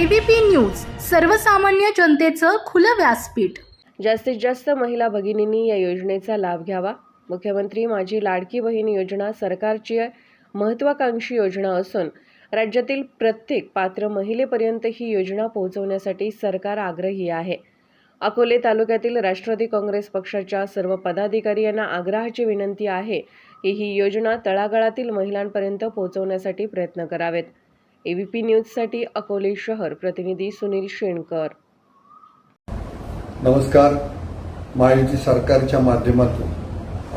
ABP news सर्वसामान्य जनतेचं खुलं व्यासपीठ. जास्तीत जास्त महिला भगिनींनी या योजनेचा लाभ घ्यावा. मुख्यमंत्री माझी लाडकी बहीण योजना सरकारची महत्त्वाकांक्षी योजना असून राज्यातील प्रत्येक पात्र महिलेपर्यंत ही योजना पोहोचवण्यासाठी सरकार आग्रही आहे. अकोले तालुक्यातील राष्ट्रवादी काँग्रेस पक्षाच्या सर्व पदाधिकारी यांना आग्रहाची विनंती आहे की ही योजना तळागाळातील महिलांपर्यंत पोहोचवण्यासाठी प्रयत्न करावेत. एबीपी न्यूजसाठी अकोले शहर प्रतिनिधी सुनील शेणकर. नमस्कार. महायुती सरकारच्या माध्यमातून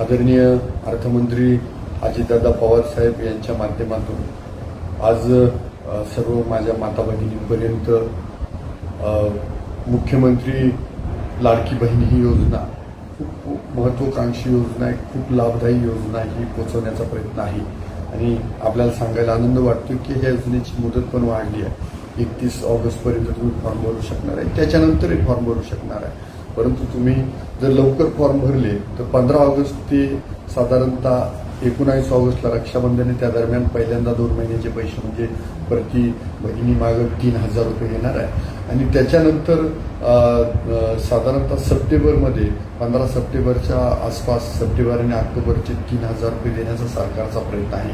आदरणीय अर्थमंत्री अजितदादा पवार साहेब यांच्या माध्यमातून आज सर्व माझ्या माता भगिनींपर्यंत मुख्यमंत्री लाडकी बहीण ही योजना खूप महत्वाकांक्षी योजना आहे खूप लाभदायी योजना ही पोहोचवण्याचा प्रयत्न आहे. आणि आपल्याला सांगायला आनंद वाटतो की ह्या योजनेची मुदत पण वाढली आहे. एकतीस ऑगस्टपर्यंत तुम्ही फॉर्म भरू शकणार आहे. त्याच्यानंतरही फॉर्म भरू शकणार आहे. परंतु तुम्ही जर लवकर फॉर्म भरले तर पंधरा ऑगस्ट ते साधारणतः एकोणावीस ऑगस्टला रक्षाबंधन त्या दरम्यान पहिल्यांदा दोन महिन्याचे पैसे म्हणजे प्रति भगिनी मागं तीन हजार रुपये येणार आहे. आणि त्याच्यानंतर साधारणतः सप्टेंबरमध्ये पंधरा सप्टेंबरच्या आसपास सप्टेंबर आणि ऑक्टोबरचे तीन हजार रुपये देण्याचा सरकारचा प्रयत्न आहे.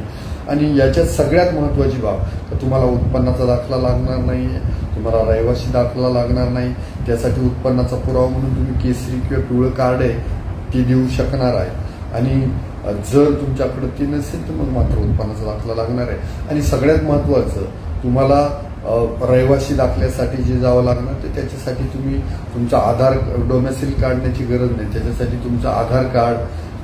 आणि याच्यात सगळ्यात महत्वाची बाब तर तुम्हाला उत्पन्नाचा दाखला लागणार नाही तुम्हाला रहिवासी दाखला लागणार नाही त्यासाठी उत्पन्नाचा पुरावा म्हणून तुम्ही केसरी किंवा पिवळं कार्ड आहे ते देऊ शकणार आहे. आणि जर तुमच्याकडे ती नसेल तर मग मात्र उत्पन्नाचा दाखला लागणार आहे. आणि सगळ्यात महत्त्वाचं तुम्हाला रहिवासी दाखल्यासाठी जे जावं लागणार ते त्याच्यासाठी तुम्ही तुमचा आधार डोमेसिल काढण्याची गरज नाही. त्याच्यासाठी तुमचं आधार कार्ड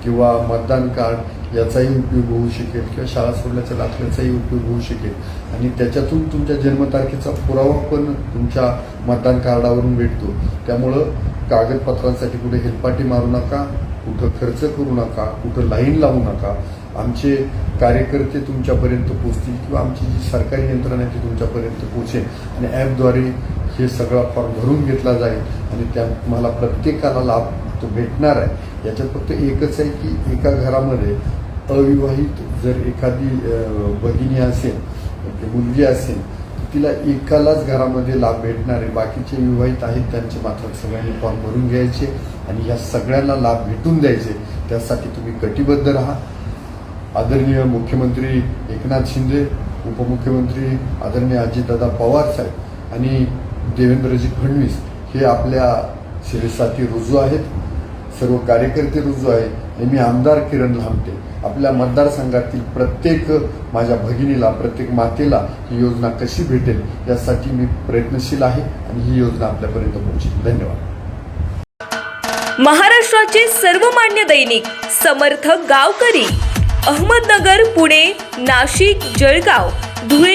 किंवा मतदान कार्ड याचाही उपयोग होऊ शकेल किंवा शाळा सोडल्याच्या दाखल्याचाही उपयोग होऊ शकेल. आणि त्याच्यातून तुमच्या जन्मतारखेचा पुरावा पण तुमच्या मतदान कार्डावरून भेटतो. त्यामुळं कागदपत्रांसाठी कुठे हेलपाटी मारू नका कुठं खर्च करू नका कुठं लाईन लावू नका. आमचे कार्यकर्ते तुमच्यापर्यंत पोहोचतील किंवा आमची जी सरकारी यंत्रणा आहे ती तुमच्यापर्यंत पोहोचेल. आणि ॲपद्वारे हे सगळा फॉर्म भरून घेतला जाईल. आणि त्या तुम्हाला प्रत्येकाला लाभ तो भेटणार आहे. याच्यात फक्त एकच आहे की एका घरामध्ये अविवाहित जर एखादी भगिनी असेल म्हणजे मुलगी असेल तिला एकालाच घरामध्ये लाभ भेटणार आहे. बाकीचे विवाहित आहेत त्यांचे मात्र सगळ्यांनी फॉर्म भरून घ्यायचे आणि या सगळ्यांना लाभ भेटून द्यायचे. त्यासाठी तुम्ही कटिबद्ध राहा. आदरणीय मुख्यमंत्री एकनाथ शिंदे उपमुख्यमंत्री आदरणीय अजितदादा पवार साहेब आणि देवेंद्रजी फडणवीस हे आपल्या शिरेसाठी रुजू आहेत सर्व कार्यकर्ते रुजू आहेत आणि मी आमदार किरण लांबटे आपल्या मतदारसंघातील प्रत्येक माझ्या भगिनीला प्रत्येक मातेला ही योजना कशी भेटेल यासाठी मी प्रयत्नशील आहे आणि ही योजना आपल्यापर्यंत पोहोचेल. धन्यवाद. महाराष्ट्राचे सर्वमान्य दैनिक समर्थ गावकरी अहमदनगर पुणे नाशिक जळगाव धुळे